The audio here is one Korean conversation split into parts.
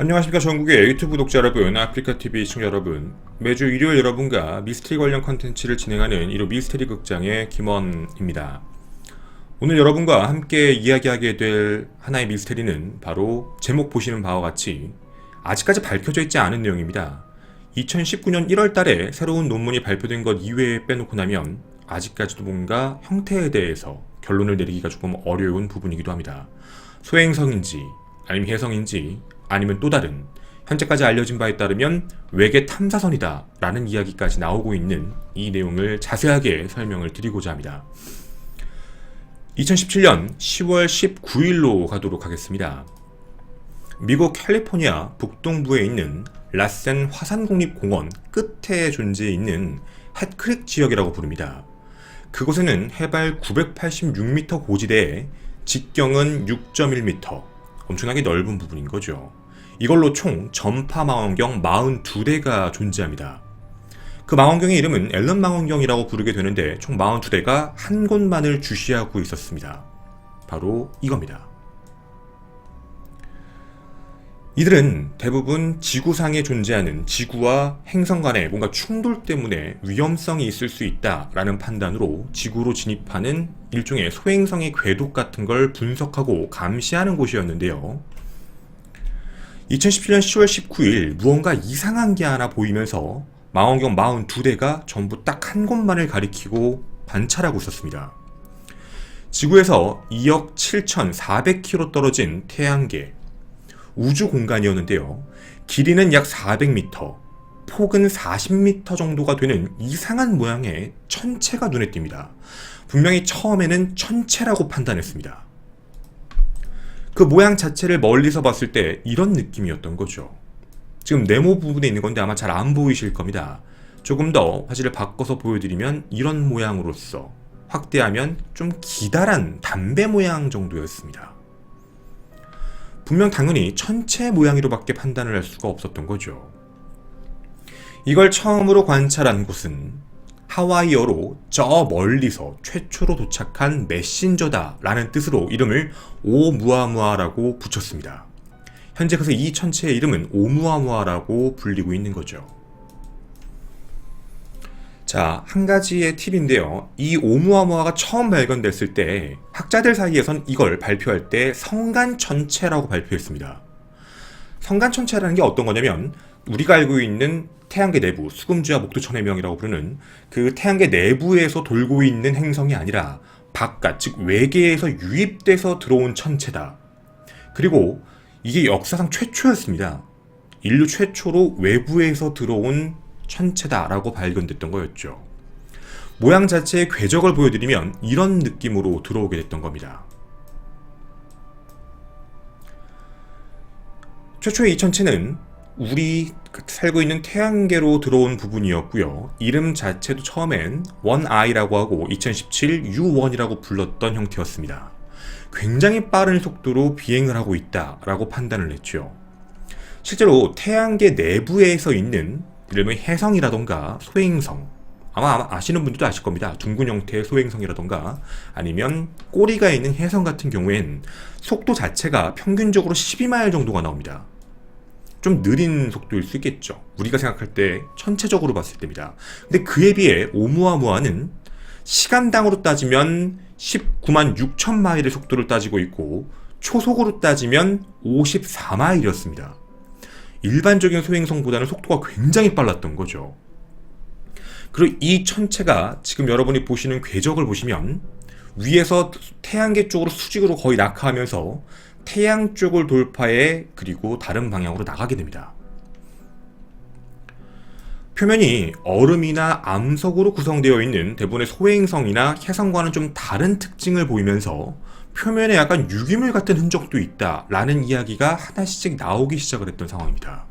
안녕하십니까 전국의 유튜브 구독자 여러분, 아프리카TV 시청자 여러분. 매주 일요일 여러분과 미스테리 관련 컨텐츠를 진행하는 1호 미스테리 극장의 김원입니다. 오늘 여러분과 함께 이야기하게 될 하나의 미스테리는 바로 제목 보시는 바와 같이 아직까지 밝혀져 있지 않은 내용입니다. 2019년 1월 달에 새로운 논문이 발표된 것 이외에 빼놓고 나면 아직까지도 뭔가 형태에 대해서 결론을 내리기가 조금 어려운 부분이기도 합니다. 소행성인지 아니면 혜성인지 아니면 또 다른 현재까지 알려진 바에 따르면 외계 탐사선이다 라는 이야기까지 나오고 있는 이 내용을 자세하게 설명을 드리고자 합니다. 2017년 10월 19일로 가도록 하겠습니다. 미국 캘리포니아 북동부에 있는 라센 화산국립공원 끝에 존재해 있는 햇크릭 지역이라고 부릅니다. 그곳에는 해발 986m 고지대에 직경은 6.1m, 엄청나게 넓은 부분인 거죠. 이걸로 총 전파 망원경 42대가 존재합니다. 그 망원경의 이름은 앨런 망원경이라고 부르게 되는데 총 42대가 한 곳만을 주시하고 있었습니다. 바로 이겁니다. 이들은 대부분 지구상에 존재하는 지구와 행성 간의 뭔가 충돌 때문에 위험성이 있을 수 있다라는 판단으로 지구로 진입하는 일종의 소행성의 궤도 같은 걸 분석하고 감시하는 곳이었는데요. 2017년 10월 19일 무언가 이상한 게 하나 보이면서 망원경 42대가 전부 딱 한 곳만을 가리키고 관찰하고 있었습니다. 지구에서 2억 7,400km 떨어진 태양계, 우주 공간이었는데요. 길이는 약 400m, 폭은 40m 정도가 되는 이상한 모양의 천체가 눈에 띕니다. 분명히 처음에는 천체라고 판단했습니다. 그 모양 자체를 멀리서 봤을 때 이런 느낌이었던 거죠. 지금 네모 부분에 있는 건데 아마 잘 안 보이실 겁니다. 조금 더 화질을 바꿔서 보여드리면 이런 모양으로서 확대하면 좀 기다란 담배 모양 정도였습니다. 분명 당연히 천체 모양으로밖에 판단을 할 수가 없었던 거죠. 이걸 처음으로 관찰한 곳은 하와이어로 저 멀리서 최초로 도착한 메신저다 라는 뜻으로 이름을 오무아무아라고 붙였습니다. 현재 그래서 이 천체의 이름은 오무아무아라고 불리고 있는 거죠. 자, 한 가지의 팁인데요. 이 오무아무아가 처음 발견됐을 때 학자들 사이에선 이걸 발표할 때 성간천체라고 발표했습니다. 성간천체라는 게 어떤 거냐면 우리가 알고 있는 태양계 내부, 수금주와 목두천해명이라고 부르는 그 태양계 내부에서 돌고 있는 행성이 아니라 바깥, 즉 외계에서 유입돼서 들어온 천체다. 그리고 이게 역사상 최초였습니다. 인류 최초로 외부에서 들어온 천체다라고 발견됐던 거였죠. 모양 자체의 궤적을 보여드리면 이런 느낌으로 들어오게 됐던 겁니다. 최초의 이 천체는 우리 살고 있는 태양계로 들어온 부분이었고요. 이름 자체도 처음엔 원아이라고 하고 2017 U1이라고 불렀던 형태였습니다. 굉장히 빠른 속도로 비행을 하고 있다라고 판단을 했죠. 실제로 태양계 내부에서 있는 이름은 혜성이라던가 소행성 아마, 아시는 분들도 아실 겁니다. 둥근 형태의 소행성이라던가 아니면 꼬리가 있는 혜성 같은 경우엔 속도 자체가 평균적으로 12마일 정도가 나옵니다. 좀 느린 속도일 수 있겠죠. 우리가 생각할 때 전체적으로 봤을 때입니다. 근데 그에 비해 오무아무아는 시간당으로 따지면 19만 6천 마일의 속도를 따지고 있고 초속으로 따지면 54마일이었습니다. 일반적인 소행성보다는 속도가 굉장히 빨랐던 거죠. 그리고 이 천체가 지금 여러분이 보시는 궤적을 보시면 위에서 태양계 쪽으로 수직으로 거의 낙하하면서 태양 쪽을 돌파해 그리고 다른 방향으로 나가게 됩니다. 표면이 얼음이나 암석으로 구성되어 있는 대부분의 소행성이나 혜성과는 좀 다른 특징을 보이면서 표면에 약간 유기물 같은 흔적도 있다 라는 이야기가 하나씩 나오기 시작을 했던 상황입니다.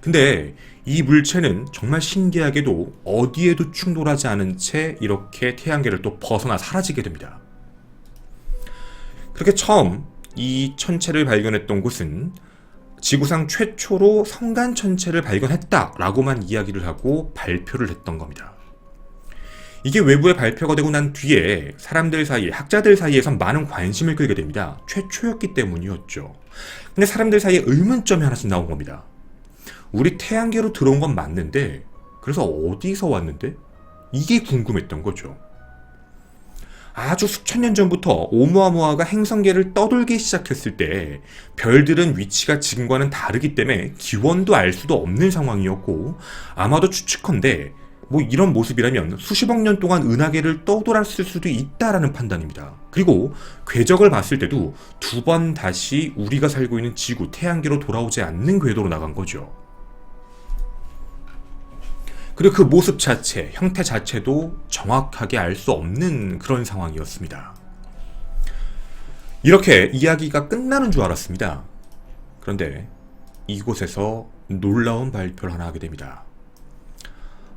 근데 이 물체는 정말 신기하게도 어디에도 충돌하지 않은 채 이렇게 태양계를 또 벗어나 사라지게 됩니다. 그렇게 처음 이 천체를 발견했던 곳은 지구상 최초로 성간 천체를 발견했다라고만 이야기를 하고 발표를 했던 겁니다. 이게 외부에 발표가 되고 난 뒤에 사람들 사이에, 학자들 사이에선 많은 관심을 끌게 됩니다. 최초였기 때문이었죠. 근데 사람들 사이에 의문점이 하나씩 나온 겁니다. 우리 태양계로 들어온 건 맞는데, 그래서 어디서 왔는데? 이게 궁금했던 거죠. 아주 수천 년 전부터 오umu아무아가 행성계를 떠돌기 시작했을 때 별들은 위치가 지금과는 다르기 때문에 기원도 알 수도 없는 상황이었고 아마도 추측컨대 뭐 이런 모습이라면 수십억 년 동안 은하계를 떠돌았을 수도 있다라는 판단입니다. 그리고 궤적을 봤을 때도 두 번 다시 우리가 살고 있는 지구 태양계로 돌아오지 않는 궤도로 나간 거죠. 그리고 그 모습 자체, 형태 자체도 정확하게 알 수 없는 그런 상황이었습니다. 이렇게 이야기가 끝나는 줄 알았습니다. 그런데 이곳에서 놀라운 발표를 하나 하게 됩니다.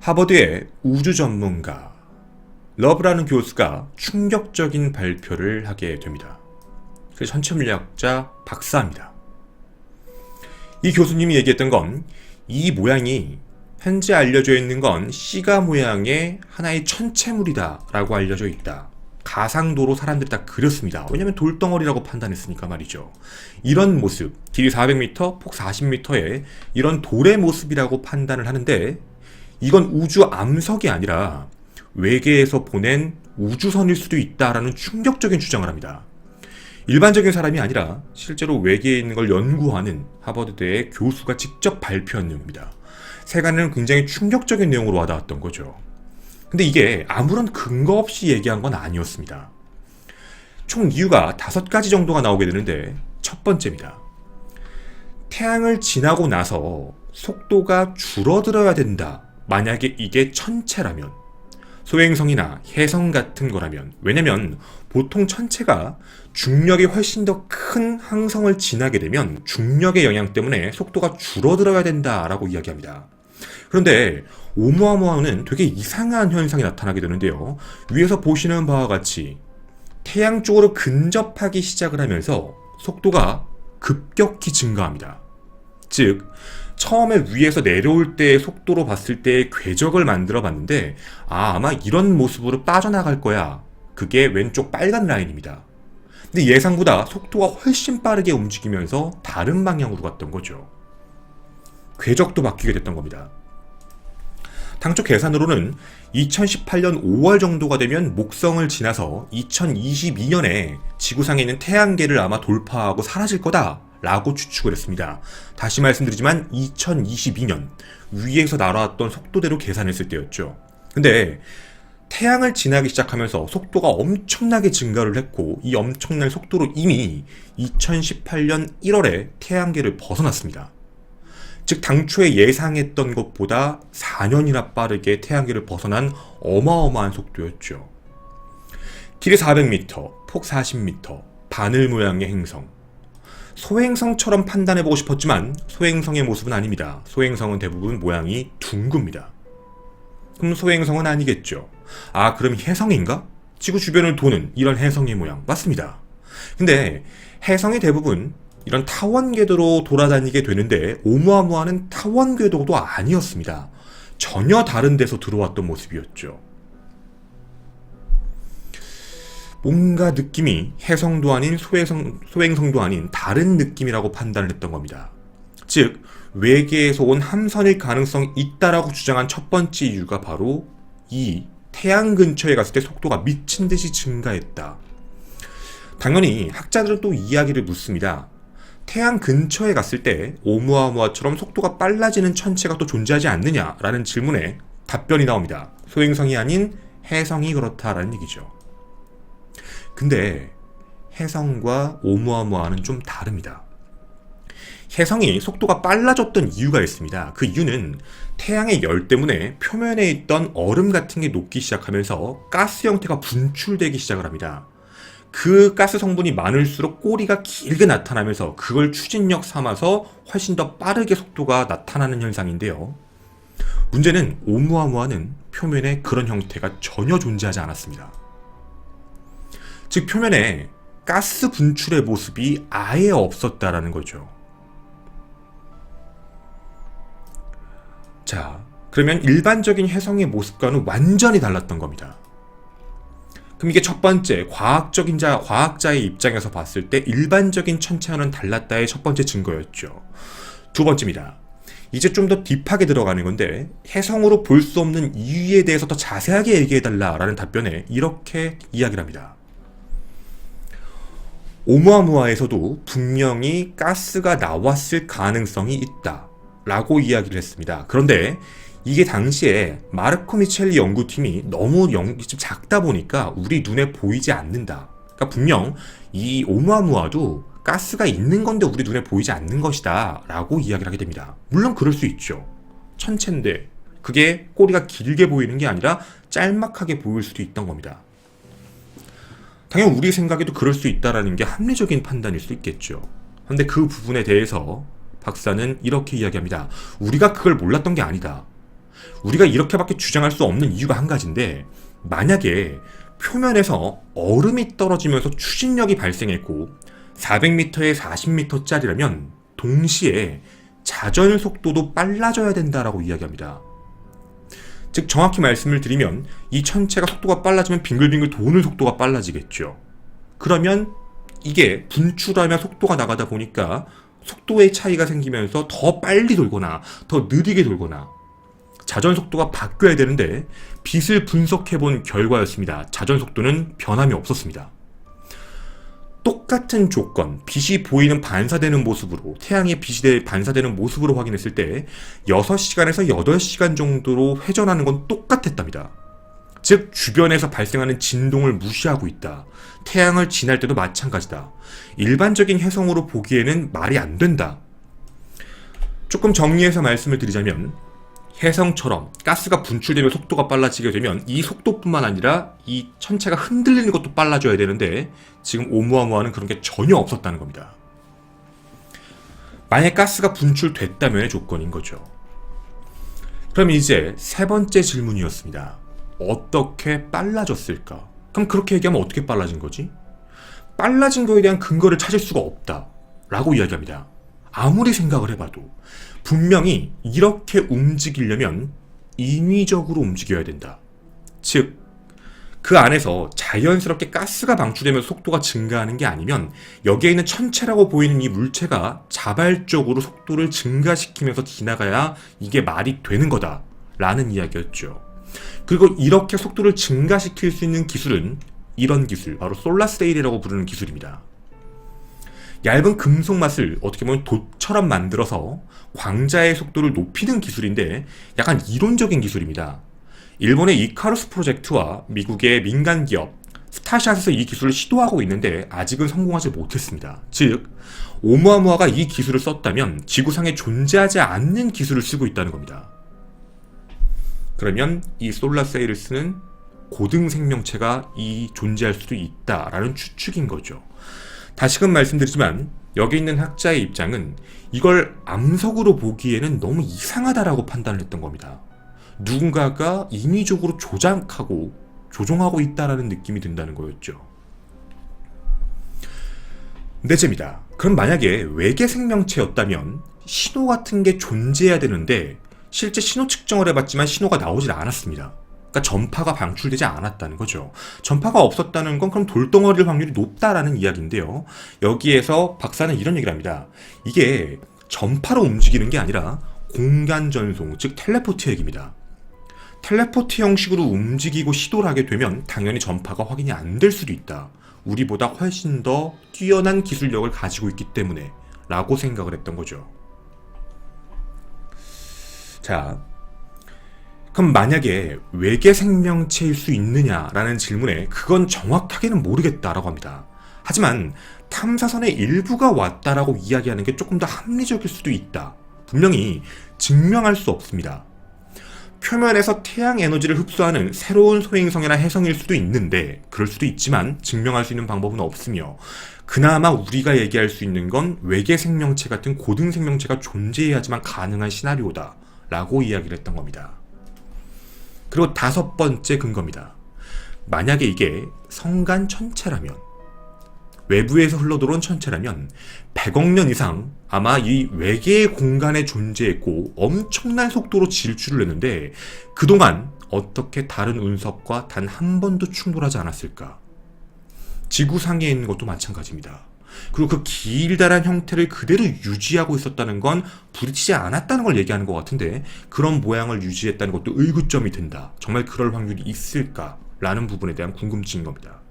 하버드의 우주 전문가 러브라는 교수가 충격적인 발표를 하게 됩니다. 그 천체물리학자 박사입니다. 이 교수님이 얘기했던 건 이 모양이 현재 알려져 있는 건 시가 모양의 하나의 천체물이다라고 알려져 있다. 가상도로 사람들이 다 그렸습니다. 왜냐면 돌덩어리라고 판단했으니까 말이죠. 이런 모습, 길이 400m, 폭 40m의 이런 돌의 모습이라고 판단을 하는데 이건 우주 암석이 아니라 외계에서 보낸 우주선일 수도 있다라는 충격적인 주장을 합니다. 일반적인 사람이 아니라 실제로 외계에 있는 걸 연구하는 하버드대의 교수가 직접 발표한 내용입니다. 세간에는 굉장히 충격적인 내용으로 와닿았던 거죠. 근데 이게 아무런 근거 없이 얘기한 건 아니었습니다. 총 이유가 다섯 가지 정도가 나오게 되는데 첫 번째입니다. 태양을 지나고 나서 속도가 줄어들어야 된다. 만약에 이게 천체라면 소행성이나 혜성 같은 거라면 왜냐면 보통 천체가 중력이 훨씬 더 큰 항성을 지나게 되면 중력의 영향 때문에 속도가 줄어들어야 된다라고 이야기합니다. 그런데 오umu아무아는 되게 이상한 현상이 나타나게 되는데요. 위에서 보시는 바와 같이 태양 쪽으로 근접하기 시작을 하면서 속도가 급격히 증가합니다. 즉, 처음에 위에서 내려올 때의 속도로 봤을 때의 궤적을 만들어 봤는데, 아, 아마 이런 모습으로 빠져나갈 거야. 그게 왼쪽 빨간 라인입니다. 근데 예상보다 속도가 훨씬 빠르게 움직이면서 다른 방향으로 갔던 거죠. 궤적도 바뀌게 됐던 겁니다. 당초 계산으로는 2018년 5월 정도가 되면 목성을 지나서 2022년에 지구상에 있는 태양계를 아마 돌파하고 사라질 거다. 라고 추측을 했습니다. 다시 말씀드리지만 2022년 위에서 날아왔던 속도대로 계산했을 때였죠. 근데 태양을 지나기 시작하면서 속도가 엄청나게 증가를 했고 이 엄청난 속도로 이미 2018년 1월에 태양계를 벗어났습니다. 즉 당초에 예상했던 것보다 4년이나 빠르게 태양계를 벗어난 어마어마한 속도였죠. 길이 400m, 폭 40m, 바늘 모양의 행성. 소행성처럼 판단해보고 싶었지만 소행성의 모습은 아닙니다. 소행성은 대부분 모양이 둥급니다. 그럼 소행성은 아니겠죠. 아, 그럼 혜성인가? 지구 주변을 도는 이런 혜성의 모양. 맞습니다. 근데 혜성이 대부분 이런 타원 궤도로 돌아다니게 되는데 오umu아무아는 타원 궤도도 아니었습니다. 전혀 다른 데서 들어왔던 모습이었죠. 뭔가 느낌이 해성도 아닌 소행성, 소행성도 아닌 다른 느낌이라고 판단을 했던 겁니다. 즉, 외계에서 온 함선일 가능성이 있다라고 주장한 첫 번째 이유가 바로 이 태양 근처에 갔을 때 속도가 미친 듯이 증가했다. 당연히 학자들은 또 이야기를 묻습니다. 태양 근처에 갔을 때 오umu아무아처럼 속도가 빨라지는 천체가 또 존재하지 않느냐라는 질문에 답변이 나옵니다. 소행성이 아닌 해성이 그렇다라는 얘기죠. 근데 해성과 오umu아무아는 좀 다릅니다. 해성이 속도가 빨라졌던 이유가 있습니다. 그 이유는 태양의 열 때문에 표면에 있던 얼음 같은 게 녹기 시작하면서 가스 형태가 분출되기 시작을 합니다. 그 가스 성분이 많을수록 꼬리가 길게 나타나면서 그걸 추진력 삼아서 훨씬 더 빠르게 속도가 나타나는 현상인데요. 문제는 오umu아무아는 표면에 그런 형태가 전혀 존재하지 않았습니다. 즉 표면에 가스 분출의 모습이 아예 없었다라는 거죠. 자, 그러면 일반적인 혜성의 모습과는 완전히 달랐던 겁니다. 그럼 이게 첫 번째 과학적인 자 과학자의 입장에서 봤을 때 일반적인 천체와는 달랐다의 첫 번째 증거였죠. 두 번째입니다. 이제 좀 더 딥하게 들어가는 건데 해성으로 볼 수 없는 이유에 대해서 더 자세하게 얘기해달라라는 답변에 이렇게 이야기를 합니다. 오무아무아에서도 분명히 가스가 나왔을 가능성이 있다. 라고 이야기를 했습니다. 그런데 이게 당시에 마르코 미첼리 연구팀이 너무 연기 좀 작다 보니까 우리 눈에 보이지 않는다. 그러니까 분명 이 오무아무아도 가스가 있는 건데 우리 눈에 보이지 않는 것이다. 라고 이야기를 하게 됩니다. 물론 그럴 수 있죠. 천체인데 그게 꼬리가 길게 보이는 게 아니라 짤막하게 보일 수도 있던 겁니다. 당연히 우리 생각에도 그럴 수 있다라는 게 합리적인 판단일 수 있겠죠. 근데 그 부분에 대해서 박사는 이렇게 이야기합니다. 우리가 그걸 몰랐던 게 아니다. 우리가 이렇게밖에 주장할 수 없는 이유가 한 가지인데 만약에 표면에서 얼음이 떨어지면서 추진력이 발생했고 400m에 40m짜리라면 동시에 자전 속도도 빨라져야 된다라고 이야기합니다. 즉 정확히 말씀을 드리면 이 천체가 속도가 빨라지면 빙글빙글 도는 속도가 빨라지겠죠. 그러면 이게 분출하며 속도가 나가다 보니까 속도의 차이가 생기면서 더 빨리 돌거나 더 느리게 돌거나 자전 속도가 바뀌어야 되는데 빛을 분석해 본 결과였습니다. 자전 속도는 변함이 없었습니다. 똑같은 조건, 빛이 보이는 반사되는 모습으로, 태양의 빛이 반사되는 모습으로 확인했을 때 6시간에서 8시간 정도로 회전하는 건 똑같았답니다. 즉, 주변에서 발생하는 진동을 무시하고 있다. 태양을 지날 때도 마찬가지다. 일반적인 혜성으로 보기에는 말이 안 된다. 조금 정리해서 말씀을 드리자면, 해성처럼 가스가 분출되면 속도가 빨라지게 되면 이 속도뿐만 아니라 이 천체가 흔들리는 것도 빨라져야 되는데 지금 오무아무아는 그런 게 전혀 없었다는 겁니다. 만약 가스가 분출됐다면의 조건인 거죠. 그럼 이제 세 번째 질문이었습니다. 어떻게 빨라졌을까? 그럼 그렇게 얘기하면 어떻게 빨라진 거지? 빨라진 거에 대한 근거를 찾을 수가 없다. 라고 이야기합니다. 아무리 생각을 해봐도 분명히 이렇게 움직이려면 인위적으로 움직여야 된다. 즉, 그 안에서 자연스럽게 가스가 방출되면서 속도가 증가하는 게 아니면 여기에 있는 천체라고 보이는 이 물체가 자발적으로 속도를 증가시키면서 지나가야 이게 말이 되는 거다. 라는 이야기였죠. 그리고 이렇게 속도를 증가시킬 수 있는 기술은 이런 기술, 바로 솔라세일이라고 부르는 기술입니다. 얇은 금속 맛을 어떻게 보면 돛처럼 만들어서 광자의 속도를 높이는 기술인데 약간 이론적인 기술입니다. 일본의 이카루스 프로젝트와 미국의 민간 기업 스타샷에서 이 기술을 시도하고 있는데 아직은 성공하지 못했습니다. 즉, 오무아무아가 이 기술을 썼다면 지구상에 존재하지 않는 기술을 쓰고 있다는 겁니다. 그러면 이 솔라세일을 쓰는 고등 생명체가 이 존재할 수도 있다라는 추측인 거죠. 다시금 말씀드리지만 여기 있는 학자의 입장은 이걸 암석으로 보기에는 너무 이상하다라고 판단을 했던 겁니다. 누군가가 인위적으로 조작하고 조종하고 있다라는 느낌이 든다는 거였죠. 넷째입니다. 그럼 만약에 외계 생명체였다면 신호 같은 게 존재해야 되는데 실제 신호 측정을 해봤지만 신호가 나오질 않았습니다. 그러니까 전파가 방출되지 않았다는 거죠. 전파가 없었다는 건 그럼 돌덩어리일 확률이 높다라는 이야기인데요. 여기에서 박사는 이런 얘기를 합니다. 이게 전파로 움직이는 게 아니라 공간 전송, 즉 텔레포트 얘기입니다. 텔레포트 형식으로 움직이고 시도를 하게 되면 당연히 전파가 확인이 안 될 수도 있다. 우리보다 훨씬 더 뛰어난 기술력을 가지고 있기 때문에 라고 생각을 했던 거죠. 자, 그럼 만약에 외계 생명체일 수 있느냐라는 질문에 그건 정확하게는 모르겠다라고 합니다. 하지만 탐사선의 일부가 왔다라고 이야기하는 게 조금 더 합리적일 수도 있다. 분명히 증명할 수 없습니다. 표면에서 태양 에너지를 흡수하는 새로운 소행성이나 해성일 수도 있는데 그럴 수도 있지만 증명할 수 있는 방법은 없으며 그나마 우리가 얘기할 수 있는 건 외계 생명체 같은 고등 생명체가 존재해야지만 가능한 시나리오다 라고 이야기를 했던 겁니다. 그리고 다섯 번째 근거입니다. 만약에 이게 성간 천체라면 외부에서 흘러들어온 천체라면 100억 년 이상 아마 이 외계의 공간에 존재했고 엄청난 속도로 질주를 했는데 그동안 어떻게 다른 운석과 단 한 번도 충돌하지 않았을까? 지구상에 있는 것도 마찬가지입니다. 그리고 그 길다란 형태를 그대로 유지하고 있었다는 건 부딪히지 않았다는 걸 얘기하는 것 같은데 그런 모양을 유지했다는 것도 의구점이 든다. 정말 그럴 확률이 있을까라는 부분에 대한 궁금증인 겁니다.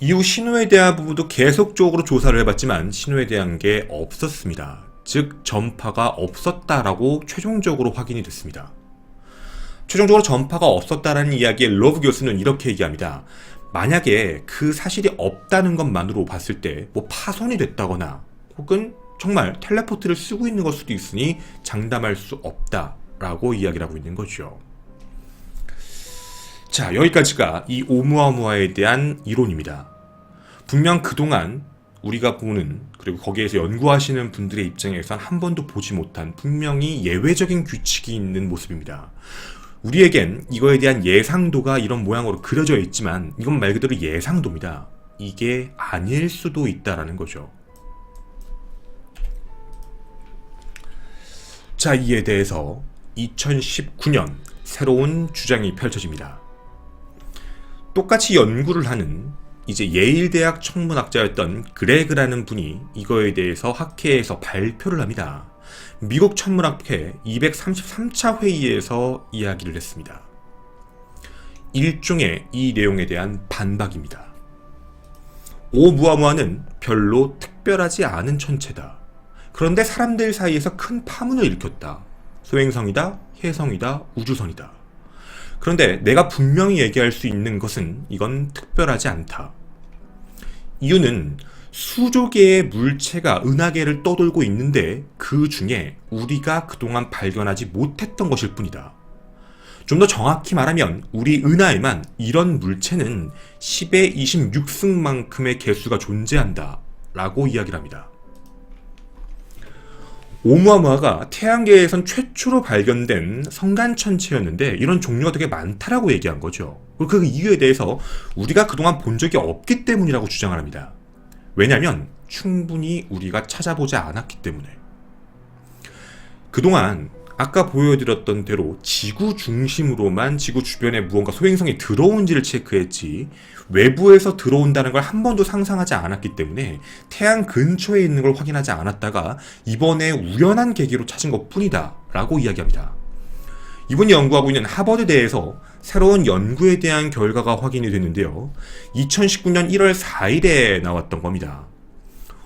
이후 신호에 대한 부분도 계속적으로 조사를 해봤지만 신호에 대한 게 없었습니다. 즉 전파가 없었다라고 최종적으로 확인이 됐습니다. 최종적으로 전파가 없었다라는 이야기에 러브 교수는 이렇게 얘기합니다. 만약에 그 사실이 없다는 것만으로 봤을 때 뭐 파손이 됐다거나 혹은 정말 텔레포트를 쓰고 있는 걸 수도 있으니 장담할 수 없다라고 이야기를 하고 있는 거죠. 자, 여기까지가 이 오무아무아에 대한 이론입니다. 분명 그동안 우리가 보는 그리고 거기에서 연구하시는 분들의 입장에선 한 번도 보지 못한 분명히 예외적인 규칙이 있는 모습입니다. 우리에겐 이거에 대한 예상도가 이런 모양으로 그려져 있지만 이건 말 그대로 예상도입니다. 이게 아닐 수도 있다라는 거죠. 자, 이에 대해서 2019년 새로운 주장이 펼쳐집니다. 똑같이 연구를 하는 이제 예일대학 천문학자였던 그레그라는 분이 이거에 대해서 학회에서 발표를 합니다. 미국 천문학회 233차 회의에서 이야기를 했습니다. 일종의 이 내용에 대한 반박입니다. 오무아무아는 별로 특별하지 않은 천체다. 그런데 사람들 사이에서 큰 파문을 일으켰다. 소행성이다, 혜성이다, 우주선이다. 그런데 내가 분명히 얘기할 수 있는 것은 이건 특별하지 않다. 이유는 수조 개의 물체가 은하계를 떠돌고 있는데 그 중에 우리가 그동안 발견하지 못했던 것일 뿐이다. 좀 더 정확히 말하면 우리 은하에만 이런 물체는 10의 26승만큼의 개수가 존재한다. 라고 이야기를 합니다. 오무아무아가 태양계에선 최초로 발견된 성간천체였는데 이런 종류가 되게 많다라고 얘기한 거죠. 그 이유에 대해서 우리가 그동안 본 적이 없기 때문이라고 주장을 합니다. 왜냐하면 충분히 우리가 찾아보지 않았기 때문에. 그동안 아까 보여드렸던 대로 지구 중심으로만 지구 주변에 무언가 소행성이 들어온지를 체크했지 외부에서 들어온다는 걸 한 번도 상상하지 않았기 때문에 태양 근처에 있는 걸 확인하지 않았다가 이번에 우연한 계기로 찾은 것 뿐이다 라고 이야기합니다. 이분이 연구하고 있는 하버드대에서 새로운 연구에 대한 결과가 확인이 됐는데요. 2019년 1월 4일에 나왔던 겁니다.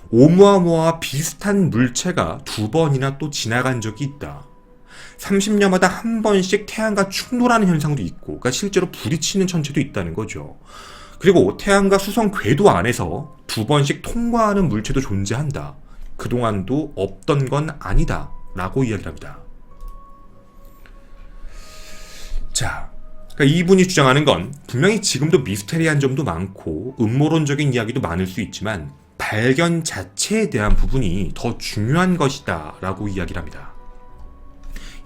오무아무아와 비슷한 물체가 두 번이나 또 지나간 적이 있다. 30년마다 한 번씩 태양과 충돌하는 현상도 있고, 그러니까 실제로 부딪히는 천체도 있다는 거죠. 그리고 태양과 수성 궤도 안에서 두 번씩 통과하는 물체도 존재한다. 그동안도 없던 건 아니다. 라고 이야기를 합니다. 자, 그러니까 이분이 주장하는 건 분명히 지금도 미스테리한 점도 많고 음모론적인 이야기도 많을 수 있지만 발견 자체에 대한 부분이 더 중요한 것이다 라고 이야기를 합니다.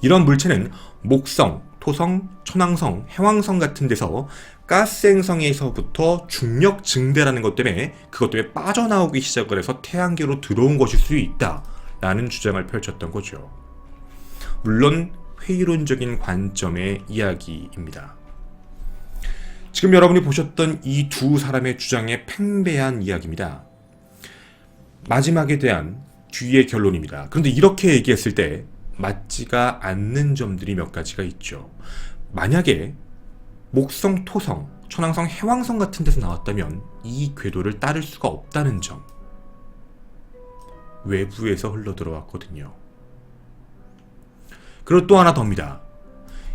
이런 물체는 목성, 토성, 천왕성, 해왕성 같은 데서 가스 행성에서부터 중력 증대라는 것 때문에 그것 때문에 빠져나오기 시작을 해서 태양계로 들어온 것일 수 있다 라는 주장을 펼쳤던 거죠. 물론 회의론적인 관점의 이야기입니다. 지금 여러분이 보셨던 이 두 사람의 주장의 팽배한 이야기입니다. 마지막에 대한 뒤의 결론입니다. 그런데 이렇게 얘기했을 때 맞지가 않는 점들이 몇 가지가 있죠. 만약에 목성, 토성, 천왕성, 해왕성 같은 데서 나왔다면 이 궤도를 따를 수가 없다는 점. 외부에서 흘러 들어왔거든요. 그리고 또 하나 더입니다.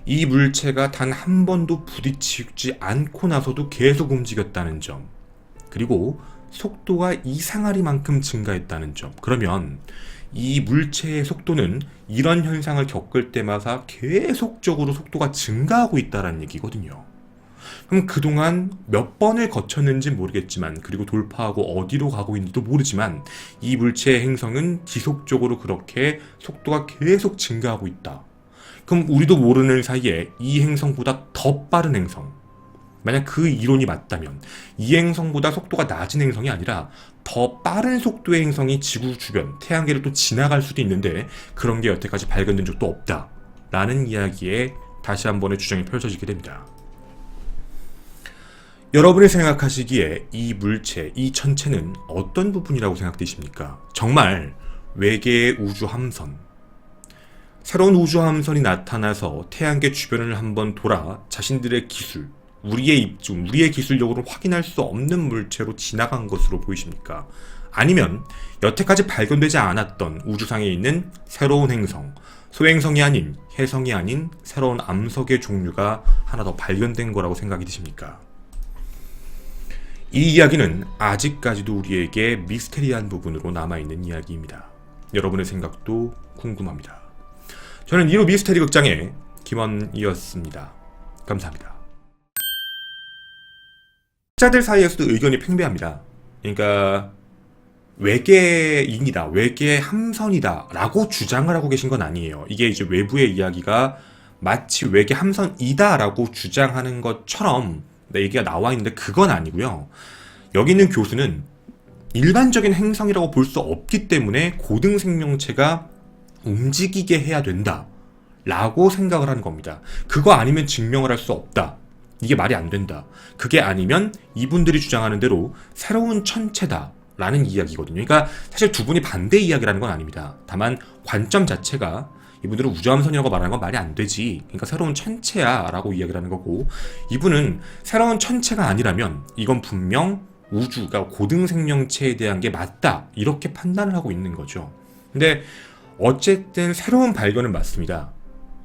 이 물체가 단 한 번도 부딪히지 않고 나서도 계속 움직였다는 점. 그리고 속도가 이상하리만큼 증가했다는 점. 그러면 이 물체의 속도는 이런 현상을 겪을 때마다 계속적으로 속도가 증가하고 있다는 얘기거든요. 그럼 그동안 몇 번을 거쳤는지 모르겠지만, 그리고 돌파하고 어디로 가고 있는지도 모르지만, 이 물체의 행성은 지속적으로 그렇게 속도가 계속 증가하고 있다. 그럼 우리도 모르는 사이에 이 행성보다 더 빠른 행성, 만약 그 이론이 맞다면 이 행성보다 속도가 낮은 행성이 아니라 더 빠른 속도의 행성이 지구 주변 태양계를 또 지나갈 수도 있는데 그런 게 여태까지 발견된 적도 없다. 라는 이야기에 다시 한 번의 주장이 펼쳐지게 됩니다. 여러분이 생각하시기에 이 물체, 이 천체는 어떤 부분이라고 생각되십니까? 정말 외계의 우주 함선, 새로운 우주 함선이 나타나서 태양계 주변을 한번 돌아 자신들의 기술, 우리의 입증, 우리의 기술력으로 확인할 수 없는 물체로 지나간 것으로 보이십니까? 아니면 여태까지 발견되지 않았던 우주상에 있는 새로운 행성, 소행성이 아닌 혜성이 아닌 새로운 암석의 종류가 하나 더 발견된 거라고 생각이 드십니까? 이 이야기는 아직까지도 우리에게 미스테리한 부분으로 남아있는 이야기입니다. 여러분의 생각도 궁금합니다. 저는 이로 미스테리 극장의 김원이었습니다. 감사합니다. 학자들 사이에서도 의견이 팽배합니다. 그러니까 외계인이다, 외계 함선이다 라고 주장을 하고 계신 건 아니에요. 이게 이제 외부의 이야기가 마치 외계 함선이다 라고 주장하는 것처럼 얘기가 나와 있는데 그건 아니고요. 여기 있는 교수는 일반적인 행성이라고 볼 수 없기 때문에 고등 생명체가 움직이게 해야 된다. 라고 생각을 하는 겁니다. 그거 아니면 증명을 할 수 없다. 이게 말이 안 된다. 그게 아니면 이분들이 주장하는 대로 새로운 천체다. 라는 이야기거든요. 그러니까 사실 두 분이 반대 이야기라는 건 아닙니다. 다만 관점 자체가 이분들은 우주함선이라고 말하는 건 말이 안 되지. 그러니까 새로운 천체야 라고 이야기를 하는 거고 이분은 새로운 천체가 아니라면 이건 분명 우주가 고등 생명체에 대한 게 맞다. 이렇게 판단을 하고 있는 거죠. 근데 어쨌든 새로운 발견은 맞습니다.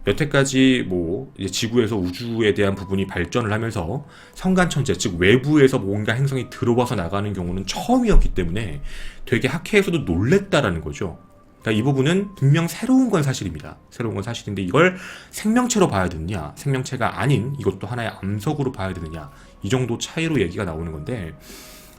여태까지 뭐 지구에서 우주에 대한 부분이 발전을 하면서 성간천체 즉 외부에서 뭔가 행성이 들어와서 나가는 경우는 처음이었기 때문에 되게 학회에서도 놀랬다라는 거죠. 그러니까 이 부분은 분명 새로운 건 사실입니다. 새로운 건 사실인데 이걸 생명체로 봐야 되느냐, 생명체가 아닌 이것도 하나의 암석으로 봐야 되느냐 이 정도 차이로 얘기가 나오는 건데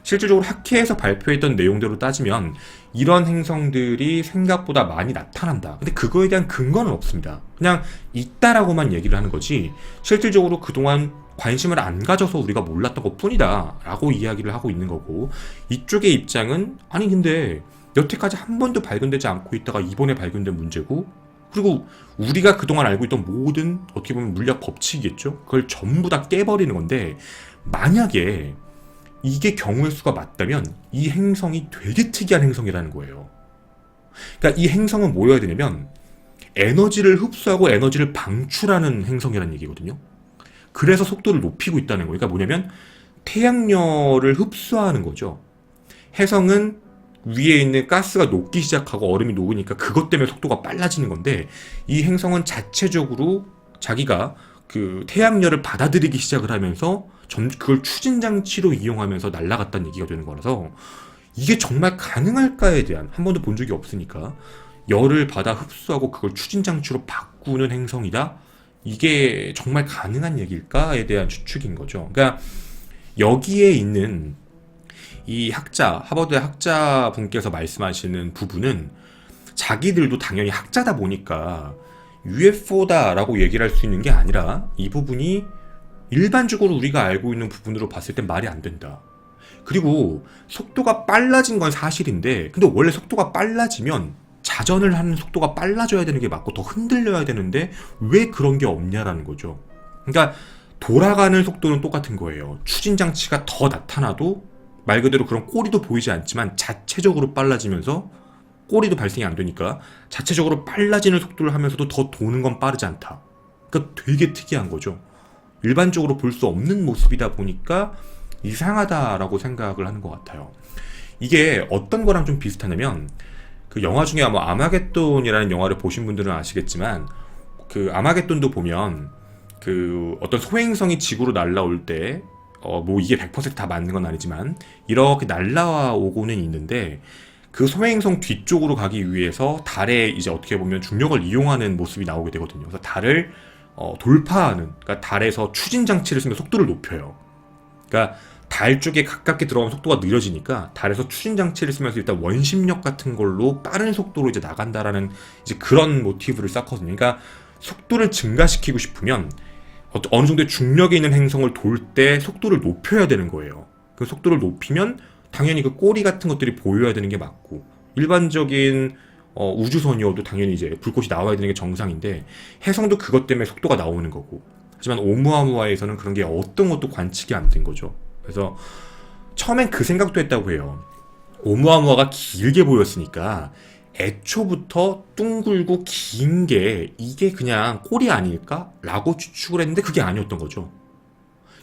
실질적으로 학회에서 발표했던 내용대로 따지면 이런 행성들이 생각보다 많이 나타난다. 근데 그거에 대한 근거는 없습니다. 그냥 있다라고만 얘기를 하는 거지 실질적으로 그동안 관심을 안 가져서 우리가 몰랐던 것 뿐이다 라고 이야기를 하고 있는 거고 이쪽의 입장은 아니 근데 여태까지 한 번도 발견되지 않고 있다가 이번에 발견된 문제고 그리고 우리가 그동안 알고 있던 모든 어떻게 보면 물리학 법칙이겠죠 그걸 전부 다 깨버리는 건데 만약에 이게 경우의 수가 맞다면 이 행성이 되게 특이한 행성이라는 거예요. 그러니까 이 행성은 뭐여야 되냐면 에너지를 흡수하고 에너지를 방출하는 행성이라는 얘기거든요. 그래서 속도를 높이고 있다는 거예요. 그러니까 뭐냐면 태양열을 흡수하는 거죠. 해성은 위에 있는 가스가 녹기 시작하고 얼음이 녹으니까 그것 때문에 속도가 빨라지는 건데 이 행성은 자체적으로 자기가 그 태양열을 받아들이기 시작을 하면서 점 그걸 추진 장치로 이용하면서 날아갔다는 얘기가 되는 거라서 이게 정말 가능할까에 대한 한 번도 본 적이 없으니까 열을 받아 흡수하고 그걸 추진 장치로 바꾸는 행성이다. 이게 정말 가능한 얘기일까에 대한 추측인 거죠. 그러니까 여기에 있는 이 학자 하버드 학자 분께서 말씀하시는 부분은 자기들도 당연히 학자다 보니까 UFO다라고 얘기를 할 수 있는 게 아니라 이 부분이 일반적으로 우리가 알고 있는 부분으로 봤을 땐 말이 안 된다. 그리고 속도가 빨라진 건 사실인데, 근데 원래 속도가 빨라지면 자전을 하는 속도가 빨라져야 되는 게 맞고 더 흔들려야 되는데 왜 그런 게 없냐라는 거죠. 그러니까 돌아가는 속도는 똑같은 거예요. 추진 장치가 더 나타나도 말 그대로 그런 꼬리도 보이지 않지만 자체적으로 빨라지면서 꼬리도 발생이 안 되니까 자체적으로 빨라지는 속도를 하면서도 더 도는 건 빠르지 않다. 그러니까 되게 특이한 거죠. 일반적으로 볼 수 없는 모습이다 보니까 이상하다라고 생각을 하는 것 같아요. 이게 어떤 거랑 좀 비슷하냐면 그 영화 중에 아마 아마겟돈이라는 영화를 보신 분들은 아시겠지만 그 아마겟돈도 보면 그 어떤 소행성이 지구로 날라올 때 어 뭐 이게 100%다 맞는 건 아니지만 이렇게 날라오고는 있는데 그 소행성 뒤쪽으로 가기 위해서 달에 이제 어떻게 보면 중력을 이용하는 모습이 나오게 되거든요. 그래서 달을 어, 돌파하는, 그러니까 달에서 추진 장치를 쓰면 속도를 높여요. 그러니까 달 쪽에 가깝게 들어가면 속도가 느려지니까 달에서 추진 장치를 쓰면서 일단 원심력 같은 걸로 빠른 속도로 이제 나간다라는 이제 그런 모티브를 쌓거든요. 그러니까 속도를 증가시키고 싶으면 어- 어느 정도의 중력에 있는 행성을 돌 때 속도를 높여야 되는 거예요. 그 속도를 높이면 당연히 그 꼬리 같은 것들이 보여야 되는 게 맞고 일반적인 어, 우주선이어도 당연히 이제 불꽃이 나와야 되는 게 정상인데 해성도 그것 때문에 속도가 나오는 거고 하지만 오umu아무아에서는 그런 게 어떤 것도 관측이 안 된 거죠. 그래서 처음엔 그 생각도 했다고 해요. 오umu아무아가 길게 보였으니까 애초부터 둥글고 긴 게 이게 그냥 꼬리 아닐까라고 추측을 했는데 그게 아니었던 거죠.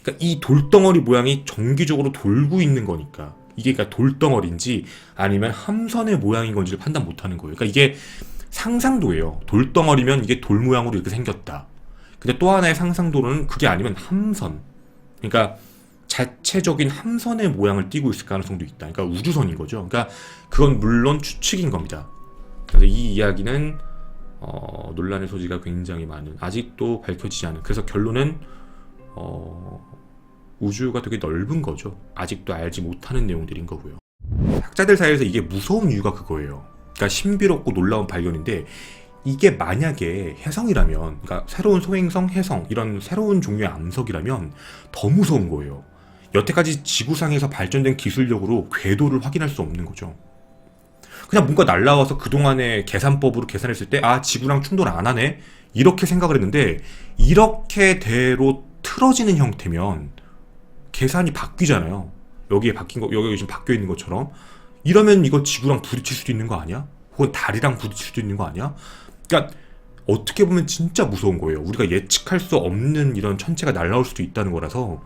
그러니까 이 돌덩어리 모양이 정기적으로 돌고 있는 거니까 이게 그러니까 돌덩어리인지 아니면 함선의 모양인 건지를 판단 못하는 거예요. 그러니까 이게 상상도예요. 돌덩어리면 이게 돌 모양으로 이렇게 생겼다. 근데 또 하나의 상상도는 그게 아니면 함선. 그러니까 자체적인 함선의 모양을 띠고 있을 가능성도 있다. 그러니까 우주선인 거죠. 그러니까 그건 물론 추측인 겁니다. 그래서 이 이야기는 어, 논란의 소지가 굉장히 많은 아직도 밝혀지지 않은 그래서 결론은 어, 우주가 되게 넓은 거죠. 아직도 알지 못하는 내용들인 거고요. 학자들 사이에서 이게 무서운 이유가 그거예요. 그러니까 신비롭고 놀라운 발견인데 이게 만약에 해성이라면, 그러니까 새로운 소행성, 해성 이런 새로운 종류의 암석이라면 더 무서운 거예요. 여태까지 지구상에서 발전된 기술력으로 궤도를 확인할 수 없는 거죠. 그냥 뭔가 날라와서 그동안의 계산법으로 계산했을 때, 아, 지구랑 충돌 안 하네? 이렇게 생각을 했는데, 이렇게 대로 틀어지는 형태면, 계산이 바뀌잖아요. 여기에 바뀐 거, 여기 지금 바뀌어 있는 것처럼. 이러면 이거 지구랑 부딪힐 수도 있는 거 아니야? 혹은 달이랑 부딪힐 수도 있는 거 아니야? 그러니까, 어떻게 보면 진짜 무서운 거예요. 우리가 예측할 수 없는 이런 천체가 날라올 수도 있다는 거라서,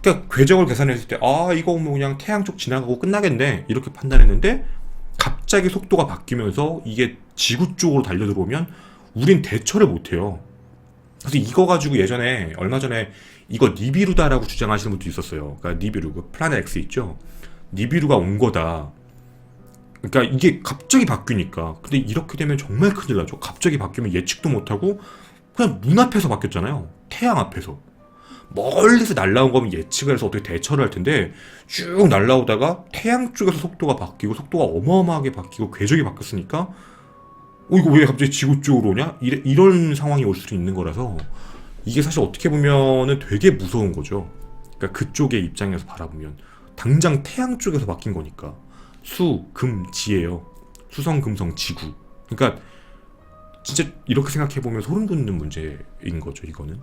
그러니까 궤적을 계산했을 때, 아, 이거 뭐 그냥 태양 쪽 지나가고 끝나겠네. 이렇게 판단했는데, 갑자기 속도가 바뀌면서 이게 지구 쪽으로 달려 들어오면 우린 대처를 못해요. 그래서 이거 가지고 예전에 얼마 전에 이거 니비루다라고 주장하시는 분도 있었어요. 그러니까 니비루, 그 플라넷 X 있죠. 니비루가 온 거다. 그러니까 이게 갑자기 바뀌니까. 근데 이렇게 되면 정말 큰일 나죠. 갑자기 바뀌면 예측도 못하고 그냥 눈앞에서 바뀌었잖아요. 태양 앞에서. 멀리서 날라온 거면 예측을 해서 어떻게 대처를 할 텐데 쭉 날라오다가 태양 쪽에서 속도가 바뀌고 속도가 어마어마하게 바뀌고 궤적이 바뀌었으니까 어 이거 왜 갑자기 지구 쪽으로 오냐? 이런 상황이 올 수도 있는 거라서 이게 사실 어떻게 보면은 되게 무서운 거죠. 그러니까 그쪽의 입장에서 바라보면 당장 태양 쪽에서 바뀐 거니까 수, 금, 지예요. 수성, 금성, 지구. 그러니까 진짜 이렇게 생각해 보면 소름 돋는 문제인 거죠. 이거는.